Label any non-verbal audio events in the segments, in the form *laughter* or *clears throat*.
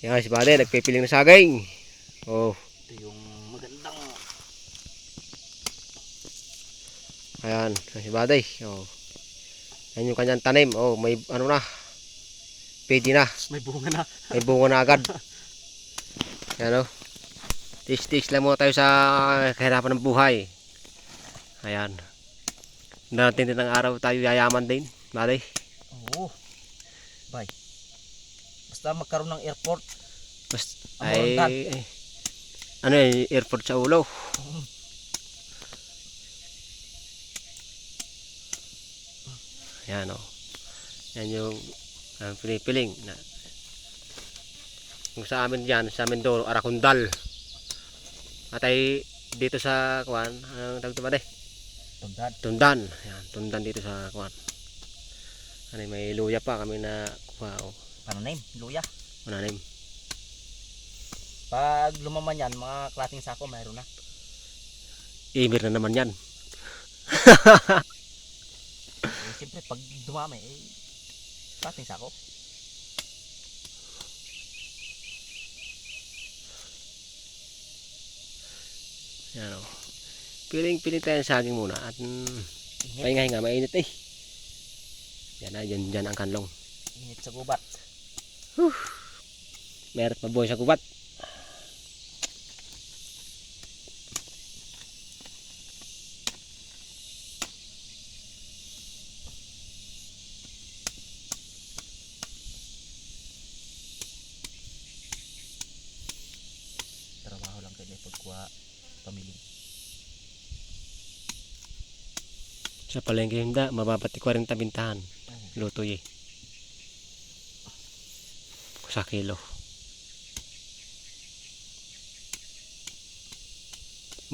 Yan si Bade, nagpipiling na saging. Oh, Ito yung magandang ayan. Yan si Bade. Oh. Yan yung kanyang tanim. Oh, may ano na. Pwede na. may bunga na. May bunga na agad. Yan oh. Tis-tis lang muna tayo sa kahirapan ng buhay. Ayan. Darating din ng araw tayo yayaman din. Bade. Oo. Bay. Basta magkaroon ng airport. Basta, Ang ay, ay, ano eh, airport sa ulo. Yan o. Yan yung uh, pinipiling. Na, kung sa amin yan, sa amin doon, Arakundal. At ay dito sa kuan, anong tawag ito ba de? Tundad. Tundan. Yan, tundan dito sa kuan. Ano, may luya pa kami na wow, Pananim. Luya. mananim. Pag lumaman yan, mga klaseng sako mayroon na. Imir na naman yan. Eh, Siyempre, pag dumami, eh, klaseng sako. Yan o. Piling-piling tayo ng saging muna at mm, pahinga-hinga, mainit eh. Yan na, yan dyan ang kanlong. Init sa gubat. Meron mabuhay sa gubat. Trabaho lang kayo pagkuha pamili. Sa palengke hindi, mababati 40 bintahan. Luto eh. Sa kilo.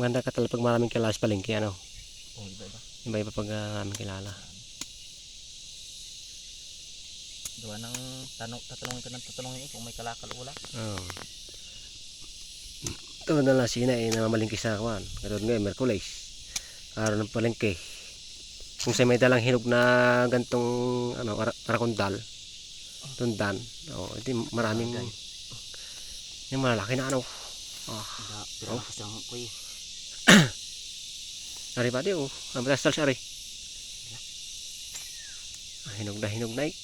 Maganda ka talaga pag maraming kilala sa palengke, ano? Oh, iba-iba. Iba-iba pag uh, maraming kilala. Gawa ng tanong, tatanungin ka ng tatanungin kung may kalakal wala. Oo. Ito na lang sina eh, namamalingki sa kawan. Katulad ngayon, Merkulis. Araw ng palengke. Kung sa may dalang hinog na gantong ano, ara- arakundal, tundan, oh, ito maraming, Bagay. yung malalaki na ano. Ah, Da, pero *clears throat* oh. isang kuy. ari pa di oh, ang batas tals ari. Ah, hinog na hinog na eh.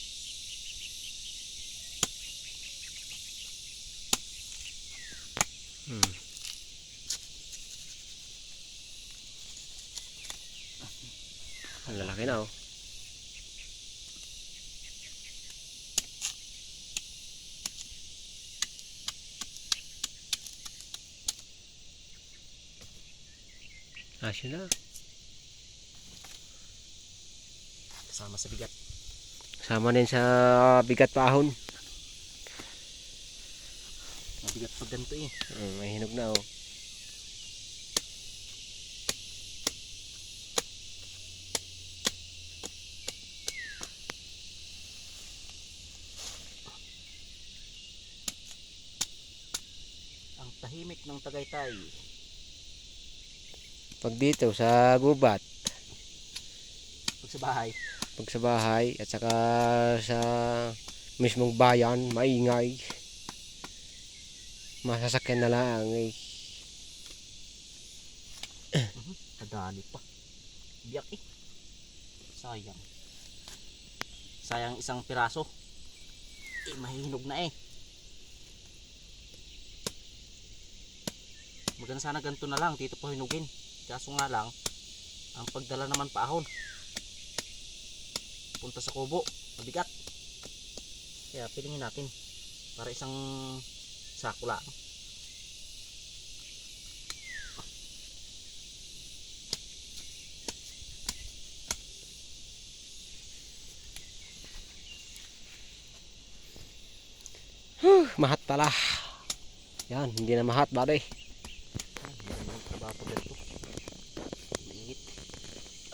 Hmm. Ang lalaki na oh. Asya na. Kasama sa bigat. Sama din sa bigat pahon. Mabigat pag ganito eh. Mm, may hinog na oh. Ang tahimik ng Tagaytay. Pag dito sa gubat, Pag sa bahay, pag sa bahay at saka sa mismong bayan, maingay. Masasakyan na lang eh. kadali pa. Biyak eh. Sayang. Sayang isang piraso. Eh, mahihinog na eh. Maganda sana ganito na lang, dito pa hinugin. Kaso nga lang, ang pagdala naman paahon. Punta sa kubo, mabigat. Kaya pilingin natin. Para isang sako lang. Mahat pala. Yan, hindi na mahat, bade.